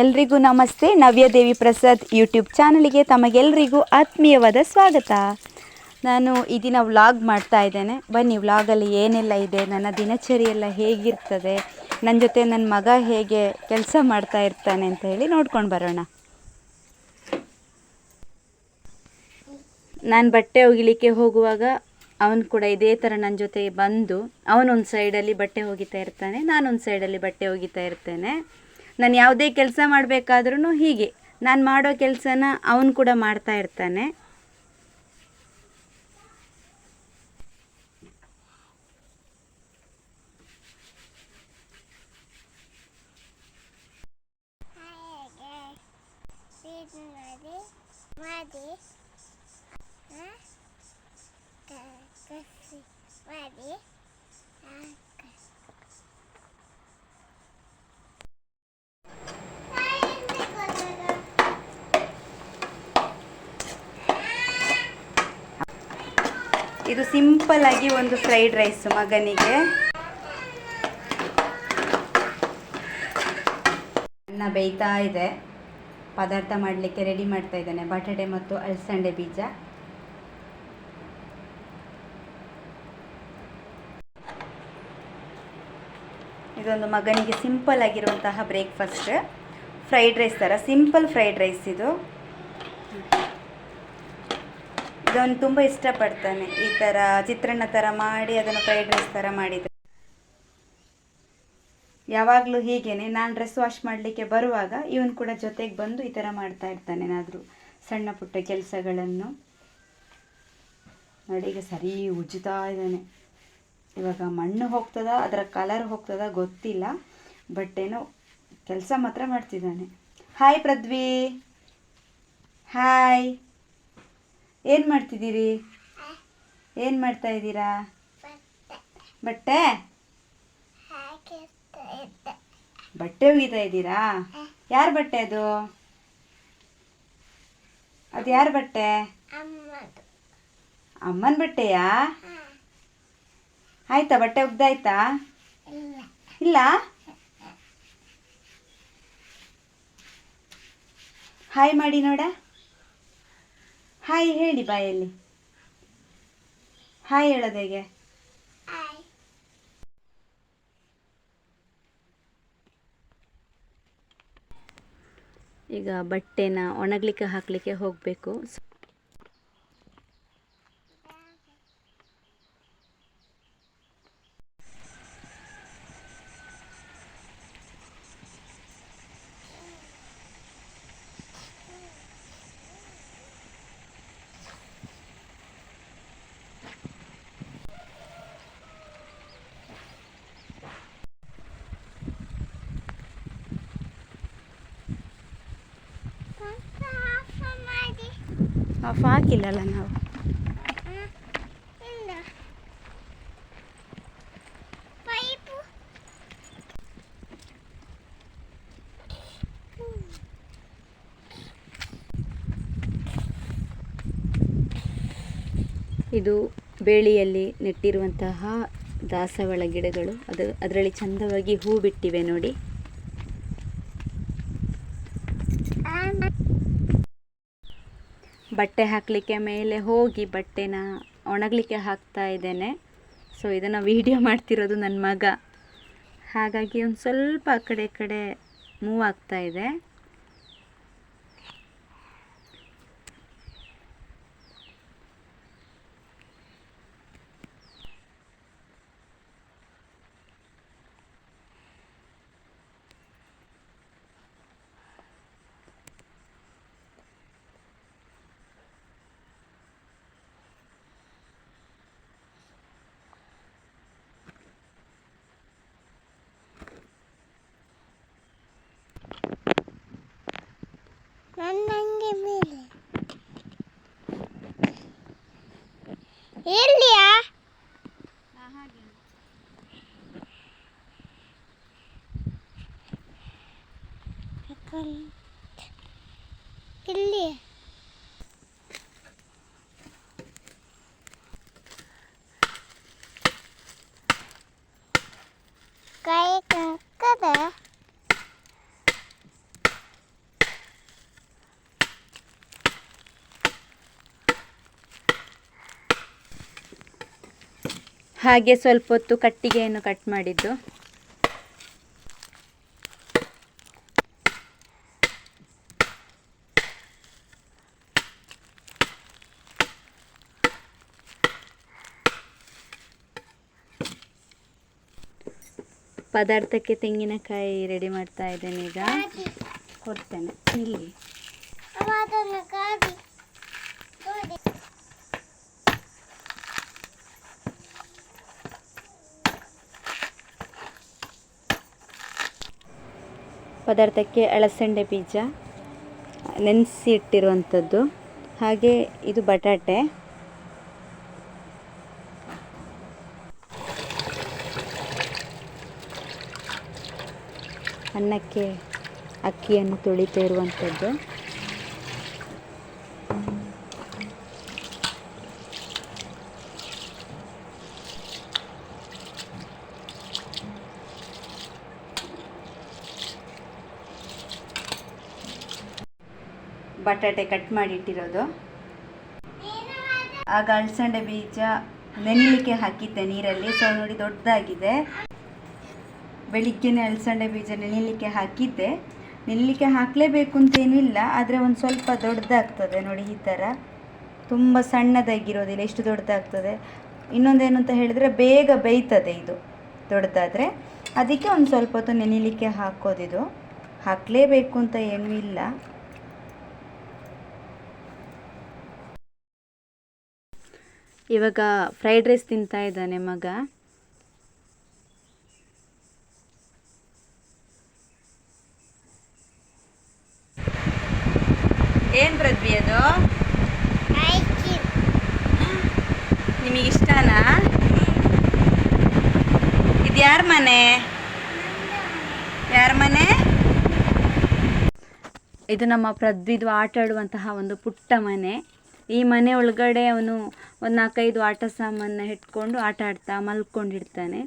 ಎಲ್ರಿಗೂ ನಮಸ್ತೆ. ನವ್ಯದೇವಿ ಪ್ರಸಾದ್ ಯೂಟ್ಯೂಬ್ ಚಾನಲಿಗೆ ತಮಗೆಲ್ಲರಿಗೂ ಆತ್ಮೀಯವಾದ ಸ್ವಾಗತ. ನಾನು ಈ ದಿನ ವ್ಲಾಗ್ ಮಾಡ್ತಾ ಇದ್ದೇನೆ. ಬನ್ನಿ, ವ್ಲಾಗಲ್ಲಿ ಏನೆಲ್ಲ ಇದೆ, ನನ್ನ ದಿನಚರಿ ಎಲ್ಲ ಹೇಗಿರ್ತದೆ ನನ್ನ ಜೊತೆ ನನ್ನ ಮಗ ಹೇಗೆ ಕೆಲಸ ಮಾಡ್ತಾ ಇರ್ತಾನೆ ಅಂತ ಹೇಳಿ ನೋಡ್ಕೊಂಡು ಬರೋಣ. ನಾನು ಬಟ್ಟೆ ಒಗಿಲಿಕ್ಕೆ ಹೋಗುವಾಗ ಅವನು ಕೂಡ ಇದೇ ಥರ ನನ್ನ ಜೊತೆ ಬಂದು ಅವನೊಂದು ಸೈಡಲ್ಲಿ ಬಟ್ಟೆ ಒಗಿತಾ ಇರ್ತಾನೆ, ನಾನೊಂದು ಸೈಡಲ್ಲಿ ಬಟ್ಟೆ ಒಗಿತಾ ಇರ್ತೇನೆ. ನಾನು ಯಾವುದೇ ಕೆಲಸ ಮಾಡಬೇಕಾದ್ರೂ ಹೀಗೆ. ನಾನು ಮಾಡೋ ಕೆಲಸನ ಅವನು ಕೂಡ ಮಾಡ್ತಾ ಇರ್ತಾನೆ. Sydney, Maddie, ಇದು ಸಿಂಪಲ್ ಆಗಿ ಒಂದು ಫ್ರೈಡ್ ರೈಸ್ ಮಗನಿಗೆ. ಅನ್ನ ಬೇಯ್ತಾ ಇದೆ. ಪದಾರ್ಥ ಮಾಡಲಿಕ್ಕೆ ರೆಡಿ ಮಾಡ್ತಾ ಇದ್ದಾನೆ. ಬಟಾಟೆ ಮತ್ತು ಅಲಸಂಡೆ ಬೀಜ. ಇದೊಂದು ಮಗನಿಗೆ ಸಿಂಪಲ್ ಆಗಿರುವಂತಹ ಬ್ರೇಕ್ಫಾಸ್ಟ್ ಫ್ರೈಡ್ ರೈಸ್ ಥರ ಸಿಂಪಲ್ ಫ್ರೈಡ್ ರೈಸ್ ಇದು. ಇದನ್ನು ತುಂಬ ಇಷ್ಟಪಡ್ತಾನೆ. ಈ ಥರ ಚಿತ್ರಾನ್ನ ಥರ ಮಾಡಿ ಅದನ್ನು ಫ್ರೈಡ್ ರೈಸ್ ಥರ ಮಾಡಿದರೆ. ಯಾವಾಗಲೂ ಹೀಗೇನೆ ನಾನು ಡ್ರೆಸ್ ವಾಶ್ ಮಾಡಲಿಕ್ಕೆ ಬರುವಾಗ ಇವನು ಕೂಡ ಜೊತೆಗೆ ಬಂದು ಈ ಥರ ಮಾಡ್ತಾ ಇರ್ತಾನೆ ಏನಾದರೂ ಸಣ್ಣ ಪುಟ್ಟ ಕೆಲಸಗಳನ್ನು. ನೋಡಿ ಈಗ ಸರಿ ಉಜ್ಜುತ್ತಾ ಇದ್ದಾನೆ. ಇವಾಗ ಮಣ್ಣು ಹೋಗ್ತದ, ಅದರ ಕಲರ್ ಹೋಗ್ತದ ಗೊತ್ತಿಲ್ಲ ಬಟ್ ಏನೋ ಕೆಲಸ ಮಾತ್ರ ಮಾಡ್ತಿದ್ದಾನೆ. ಹಾಯ್ ಪೃಥ್ವಿ ಹಾಯ್ ಏನು ಮಾಡ್ತಿದ್ದೀರಿ? ಏನು ಮಾಡ್ತಾ ಇದ್ದೀರಾ? ಬಟ್ಟೆ? ಬಟ್ಟೆ ಒಗಿತಾ ಇದ್ದೀರಾ? ಯಾರ ಬಟ್ಟೆ ಅದು? ಅದು ಯಾರ ಬಟ್ಟೆ? ಅಮ್ಮನ ಬಟ್ಟೆಯಾ? ಆಯ್ತಾ ಬಟ್ಟೆ ಒಗ್ದಾಯ್ತಾ? ಇಲ್ಲ. ಹಾಯ್ ಮಾಡಿ ನೋಡ. ಹಾಯ್ ಹೇಳಿ ಬಾಯಲ್ಲಿ. ಹಾಯ್ ಹೇಳೋದು ಹೇಗೆ? ಈಗ ಬಟ್ಟೆನ ಒಣಗ್ಲಿಕ್ಕೆ ಹಾಕಲಿಕ್ಕೆ ಹೋಗಬೇಕು ಪಂಪ ಆಫ್ ಮಾಡಿ ಆಫ್ ಹಾಕಿಲ್ಲಲ್ಲ ನಾವು? ಇದು ಬೇಳಿಯಲ್ಲಿ ನೆಟ್ಟಿರುವಂತಹ ದಾಸವಾಳ ಗಿಡಗಳು. ಅದು ಅದರಲ್ಲಿ ಚಂದವಾಗಿ ಹೂ ಬಿಟ್ಟಿವೆ ನೋಡಿ. ಬಟ್ಟೆ ಹಾಕಲಿಕ್ಕೆ ಮೇಲೆ ಹೋಗಿ ಬಟ್ಟೆನ ಒಣಗಲಿಕ್ಕೆ ಹಾಕ್ತಾ ಇದ್ದೇನೆ. ಸೊ ಇದನ್ನು ವಿಡಿಯೋ ಮಾಡ್ತಿರೋದು ನನ್ನ ಮಗ. ಹಾಗಾಗಿ ಒಂದು ಸ್ವಲ್ಪ ಆ ಕಡೆ ಕಡೆ ಮೂವ್ ಆಗ್ತಾ ಎಲ್ಲಿಯಾ ಇಲ್ಲಿ ಕೈ ಹಾಗೆ ಸ್ವಲ್ಪ ಹೊತ್ತು ಕಟ್ಟಿಗೆಯನ್ನು ಕಟ್ ಮಾಡಿದ್ದು. ಪದಾರ್ಥಕ್ಕೆ ತೆಂಗಿನಕಾಯಿ ರೆಡಿ ಮಾಡ್ತಾ ಇದ್ದೇನೆ ಈಗ. ಕೊಡ್ತೇನೆ. ಇಲ್ಲಿ. ಪದಾರ್ಥಕ್ಕೆ ಅಳಸಂಡೆ ಬೀಜ ನೆನೆಸಿ ಇಟ್ಟಿರುವಂಥದ್ದು ಹಾಗೆ ಇದು ಬಟಾಟೆ. ಅನ್ನಕ್ಕೆ ಅಕ್ಕಿಯನ್ನು ತುಳಿತಾ ಇರುವಂಥದ್ದು. ಬಟಾಟೆ ಕಟ್ ಮಾಡಿ ಇಟ್ಟಿರೋದು ಆಗ ಅಲ್ಸಂಡೆ ಬೀಜ ನೆನಿಲಿಕ್ಕೆ ಹಾಕಿದ್ದೆ ನೀರಲ್ಲಿ. ಸೊ ನೋಡಿ ದೊಡ್ಡದಾಗಿದೆ. ಬೆಳಿಗ್ಗೆನೆ ಅಲ್ಸಂಡೆ ಬೀಜ ನೆನಿಲಿಕ್ಕೆ ಹಾಕಿದ್ದೆ. ನೆನಲಿಕ್ಕೆ ಹಾಕಲೇಬೇಕು ಅಂತೇನೂ ಇಲ್ಲ, ಆದರೆ ಒಂದು ಸ್ವಲ್ಪ ದೊಡ್ಡದಾಗ್ತದೆ ನೋಡಿ ಈ ಥರ ತುಂಬ ಸಣ್ಣದಾಗಿರೋದಿಲ್ಲ ಎಷ್ಟು ದೊಡ್ಡದಾಗ್ತದೆ. ಇನ್ನೊಂದೇನು ಅಂತ ಹೇಳಿದರೆ ಬೇಗ ಬೇಯ್ತದೆ ಇದು ದೊಡ್ಡದಾದರೆ. ಅದಕ್ಕೆ ಒಂದು ಸ್ವಲ್ಪ ಹೊತ್ತು ನೆನಿಲಿಕ್ಕೆ ಹಾಕೋದಿದು ಹಾಕಲೇಬೇಕು ಅಂತ ಏನೂ ಇಲ್ಲ. ಇವಾಗ ಫ್ರೈಡ್ ರೈಸ್ ತಿಂತಾ ಇದ್ದಾನೆ ಮಗ. ಏನ್ ಪ್ರದ್ವಿ ಅದು? ನಿಮಗೆ ಇಷ್ಟನಾ? ಇದು ಯಾರ ಮನೆ? ಯಾರ ಮನೆ? ಇದು ನಮ್ಮ ಪ್ರದ್ವಿದು ಆಟ ಆಡುವಂತಹ ಒಂದು ಪುಟ್ಟ ಮನೆ. ಈ ಮನೆ ಒಳಗಡೆ ಅವನು ಒಂದು ನಾಲ್ಕೈದು ಆಟ ಸಾಮಾನ ಇಟ್ಕೊಂಡು ಆಟ ಆಡ್ತಾ ಮಲ್ಕೊಂಡಿರ್ತಾನೆ.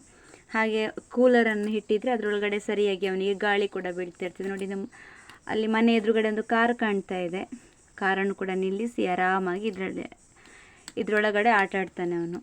ಹಾಗೆ ಕೂಲರನ್ನು ಇಟ್ಟಿದ್ರೆ ಅದರೊಳಗಡೆ ಸರಿಯಾಗಿ ಅವನಿಗೆ ಗಾಳಿ ಕೂಡ ಬೀಳ್ತಿರ್ತದೆ. ನೋಡಿ ನಮ್ಮ ಅಲ್ಲಿ ಮನೆ ಎದುರುಗಡೆ ಒಂದು ಕಾರ್ ಕಾಣ್ತಾ ಇದೆ. ಕಾರನ್ನು ಕೂಡ ನಿಲ್ಲಿಸಿ ಆರಾಮಾಗಿ ಇದರಲ್ಲಿ, ಇದರೊಳಗಡೆ ಆಟ ಆಡ್ತಾನೆ ಅವನು.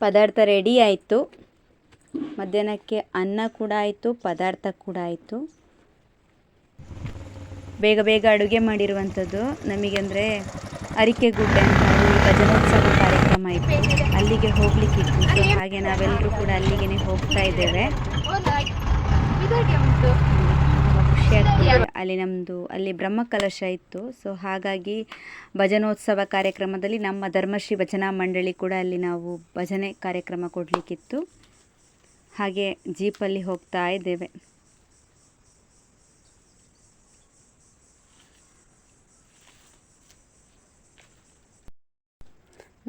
ಪದಾರ್ಥ ರೆಡಿ ಆಯಿತು. ಮಧ್ಯಾಹ್ನಕ್ಕೆ ಅನ್ನ ಕೂಡ ಆಯಿತು, ಪದಾರ್ಥ ಕೂಡ ಆಯಿತು. ಬೇಗ ಬೇಗ ಅಡುಗೆ ಮಾಡಿರುವಂಥದ್ದು. ನಮಗೆ ಅಂದರೆ ಅರಿಕೆ ಗುಡ್ಡೆ ಅಂತ ಭಜನೋತ್ಸವ ಕಾರ್ಯಕ್ರಮ ಇತ್ತು. ಅಲ್ಲಿಗೆ ಹೋಗ್ಲಿಕ್ಕಿತ್ತು ಹಾಗೆ ನಾವೆಲ್ಲರೂ ಕೂಡ ಅಲ್ಲಿಗೆ ಹೋಗ್ತಾ ಇದ್ದೇವೆ. ಖುಷಿ ಆಗ್ತದೆ. ಅಲ್ಲಿ ನಮ್ಮದು ಅಲ್ಲಿ ಬ್ರಹ್ಮಕಲಶ ಇತ್ತು. ಸೊ ಹಾಗಾಗಿ ಭಜನೋತ್ಸವ ಕಾರ್ಯಕ್ರಮದಲ್ಲಿ ನಮ್ಮ ಧರ್ಮಶ್ರೀ ಭಜನಾ ಮಂಡಳಿ ಕೂಡ ಅಲ್ಲಿ ನಾವು ಭಜನೆ ಕಾರ್ಯಕ್ರಮ ಕೊಡಲಿಕ್ಕಿತ್ತು. ಹಾಗೆ ಜೀಪಲ್ಲಿ ಹೋಗ್ತಾ ಇದ್ದೇವೆ.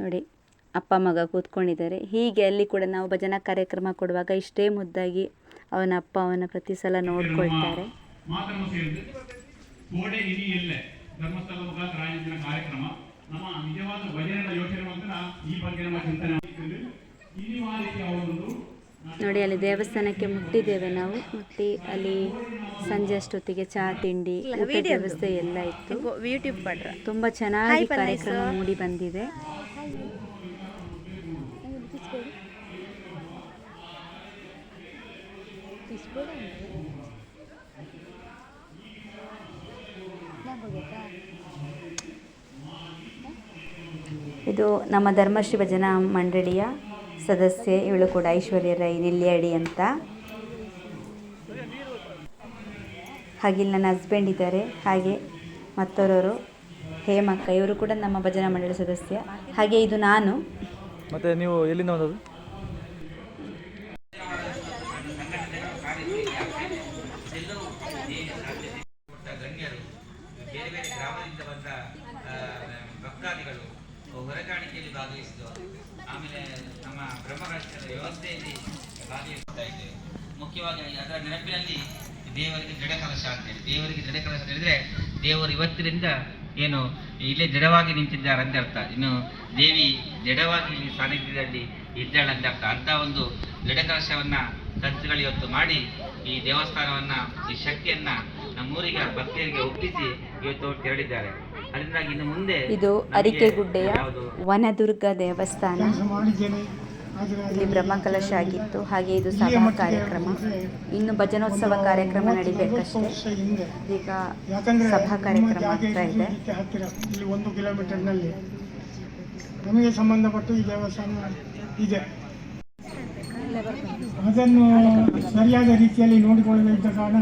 ನೋಡಿ, ಅಪ್ಪ ಮಗ ಕೂತ್ಕೊಂಡಿದ್ದಾರೆ. ಹೀಗೆ ಅಲ್ಲಿ ಕೂಡ ನಾವು ಭಜನಾ ಕಾರ್ಯಕ್ರಮ ಕೊಡುವಾಗ ಇಷ್ಟೇ ಮುದ್ದಾಗಿ ಅವನ ಅಪ್ಪ ಅವನ ಪ್ರತಿ ಸಲ ನೋಡ್ಕೊಳ್ತಾರೆ. ಮಾತನ್ನು ಸೇರಿದ್ದು ಕೋಡೆ ಇನಿ ಎಲ್ಲೆ. ಧರ್ಮಸ್ಥಳ ಮುಖಾಂತರ ಆಯೋಜಿಸಿದ ಕಾರ್ಯಕ್ರಮ. ನಮ್ಮ ನಿಜವಾದ ಭಜನೆಗಳ ಯೋಚನೆ ಮಾತ್ರ ಈ ಬಗ್ಗೆ ನಮ್ಮ ಚಿಂತನೆ ನೋಡಿ ಅಲ್ಲಿ ದೇವಸ್ಥಾನಕ್ಕೆ ಮುಟ್ಟಿದ್ದೇವೆ ನಾವು. ಮುಟ್ಟಿ ಅಲ್ಲಿ ಸಂಜೆ ಅಷ್ಟೊತ್ತಿಗೆ ಚಹಾ ತಿಂಡಿ ವ್ಯವಸ್ಥೆ ಎಲ್ಲ ಇತ್ತು. ಯೂಟ್ಯೂಬ್ ತುಂಬಾ ತುಂಬ ಚೆನ್ನಾಗಿ ಕಾರ್ಯಕ್ರಮ ಮೂಡಿ ಬಂದಿದೆ. ಇದು ನಮ್ಮ ಧರ್ಮಶ್ರೀ ಭಜನಾ ಮಂಡಳಿಯ ಸದಸ್ಯೆ ಇವಳು ಕೂಡ ಐಶ್ವರ್ಯ ರೈ ನೆಲ್ಲಿಯಡಿ ಅಂತ. ಹಾಗೆ ಇಲ್ಲಿ ನನ್ನ ಹಸ್ಬೆಂಡ್ ಇದ್ದಾರೆ ಹಾಗೆ ಮತ್ತೋರವರು ಹೇಮಕ್ಕ ಇವರು ಕೂಡ ನಮ್ಮ ಭಜನಾ ಮಂಡಳಿ ಸದಸ್ಯ. ಹಾಗೆ ಇದು ನಾನು. ಮತ್ತೆ ನೀವು ಎಲ್ಲಿಂದ ಬಂದದ್ದು? ಮುಖ್ಯವಾಗಿ ಅದರ ನೆನಪಿನಲ್ಲಿ ದೇವರಿಗೆ ದೃಢ ಕಲಶ ಅಂತೇಳಿ ದೇವರಿಗೆ ದೃಢ ಕಲಶ ಅಂತ ಹೇಳಿದ್ರೆ ದೇವರು ಇವತ್ತಿನಿಂದ ಏನು ಇಲ್ಲೇ ದೃಢವಾಗಿ ನಿಂತಿದ್ದಾರೆ ಅಂತ ಅರ್ಥ. ಇನ್ನು ದೇವಿ ದೃಢವಾಗಿ ಇಲ್ಲಿ ಸಾನ್ನಿಧ್ಯದಲ್ಲಿ ಇದ್ದಾಳೆ ಅಂತ ಅರ್ಥ. ಅಂತ ಒಂದು ದೃಢ ಕಲಶವನ್ನ ಸಂತಗಳು ಇವತ್ತು ಮಾಡಿ ಈ ದೇವಸ್ಥಾನವನ್ನ ಈ ಶಕ್ತಿಯನ್ನ ನಮ್ಮೂರಿಗೆ ಭಕ್ತರಿಗೆ ಒಪ್ಪಿಸಿ ಇವತ್ತು ತೆರಳಿದ್ದಾರೆ. ಅದರಿಂದಾಗಿ ಇನ್ನು ಮುಂದೆ ಇದು ಅರಿಕೆ ಅರಿಕೆಗುಡ್ಡೆಯ ಯಾವುದು ವನದುರ್ಗ ದೇವಸ್ಥಾನ. ಇಲ್ಲಿ ಬ್ರಹ್ಮಕಲಶ ಆಗಿತ್ತು. ಹಾಗೆ ಇದು ಸಭಾ ಕಾರ್ಯಕ್ರಮ. ಇನ್ನು ಭಜನೋತ್ಸವ ಕಾರ್ಯಕ್ರಮ ನಡಿಬೇಕಷ್ಟೇ. ಈಗ ಸಭಾ ಕಾರ್ಯಕ್ರಮ ಆಗ್ತಾ ಇದೆ. ಇಲ್ಲಿ ಒಂದು ಕಿಲೋಮೀಟರ್ನಲ್ಲಿ ನಮಗೆ ಸಂಬಂಧಪಟ್ಟು ಈ ದೇವಸ್ಥಾನ ಇದೆ. ಅದನ್ನು ಸರಿಯಾದ ರೀತಿಯಲ್ಲಿ ನೋಡಿಕೊಳ್ಳದೇ ಇದ್ದ ಕಾರಣ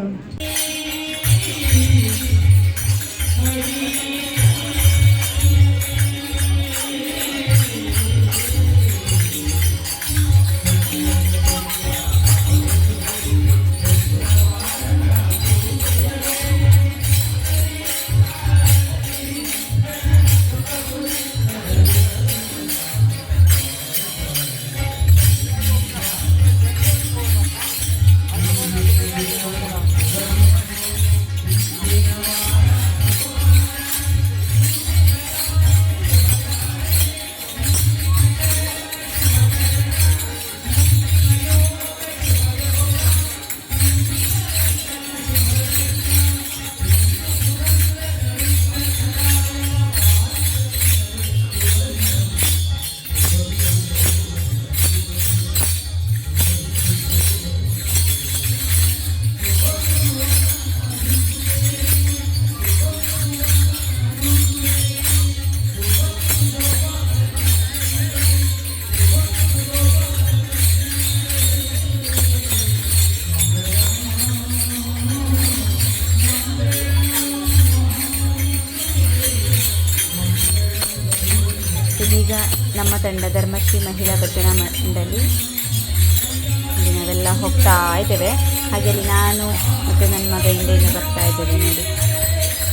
ಇದ್ದೇವೆ ಹಾಗೆ ಅಲ್ಲಿ ನಾನು ಮತ್ತು ನನ್ನ ಮಗ ಹಿಂದೆಯಿಂದ ಬರ್ತಾ ಇದ್ದೇವೆ ನೋಡಿ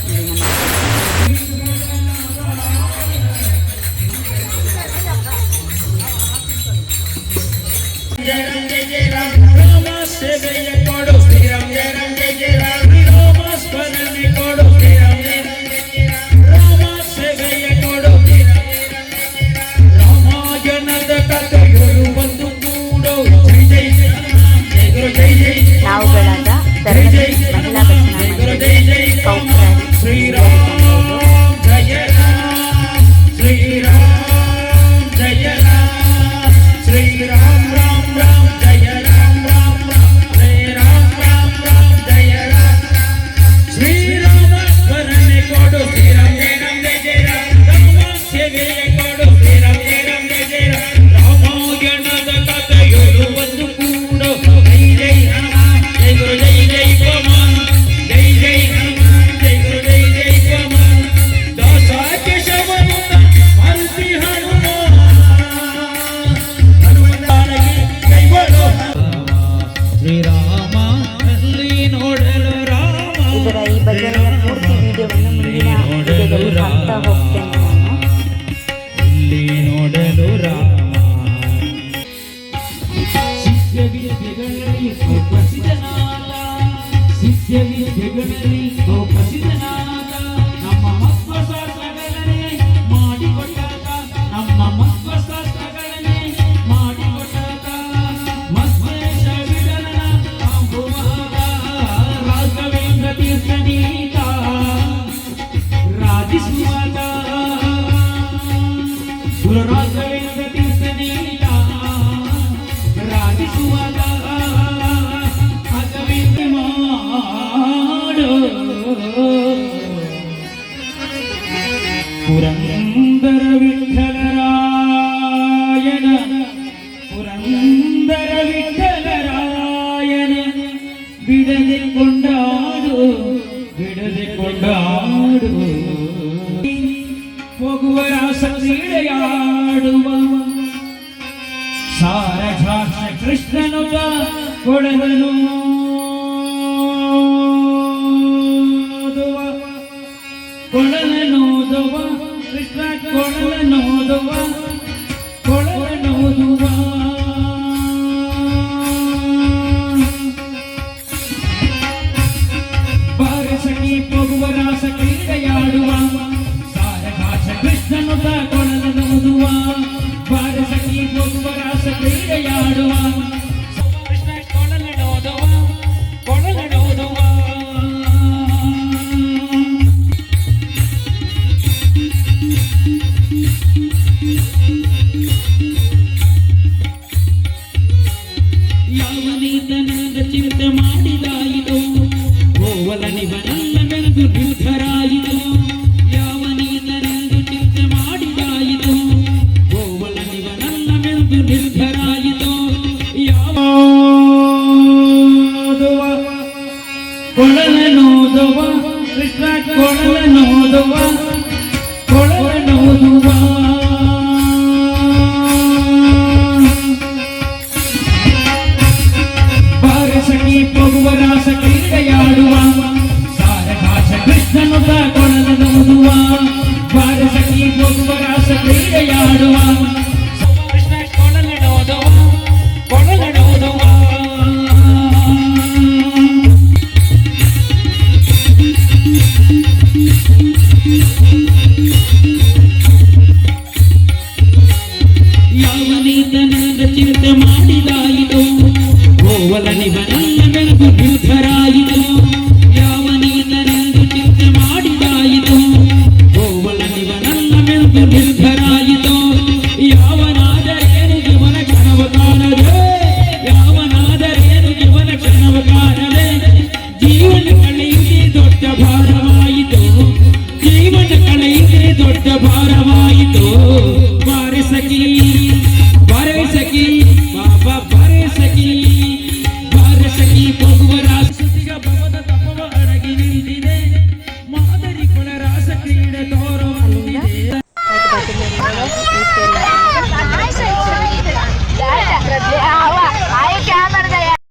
ಇಲ್ಲಿ ನಮ್ಮ ನಾವುಗಳಾದ ಧರ್ಮಶ್ರೀ ಮಹಿಳಾ ಭಜನಾ ವಿಡಿಯೋದಲ್ಲಿ ಹಾಕ್ತಾ ಹೋಗ್ತೇನೆ ನಾನು ಇಲ್ಲಿ ನೋಡಲು ರಾಮ ಶಿಷ್ಯ ವಿದ್ಯೆಗಳಲ್ಲಿ വിടതി കൊണ്ടാടോ വിടതി കൊണ്ടാടൂ. പോകുവരാസീടയാടുവ സാരഭാഷ കൃഷ്ണനൊപ്പ കൊടവനു കൃഷ്ണ കൊടനോദവ Senhor.